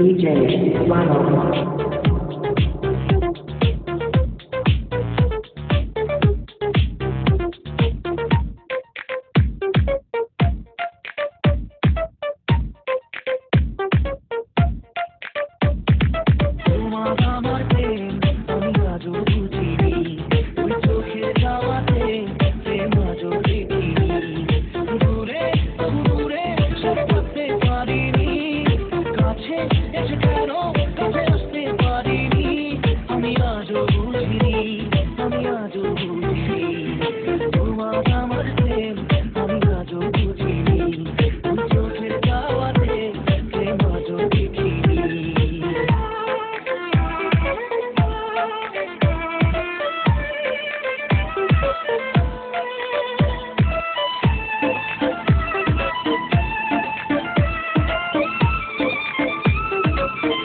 DJ Lano. কাছে এসে কেন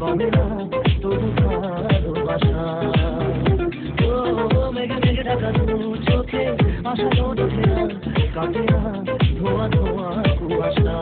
কমে না তবু ভালোবাসা। ও মেঘে মেঘে ঢাকা দু চোখে, আশা ওঠে না, কাটে ধোয়া ধোয়া কুয়াশা।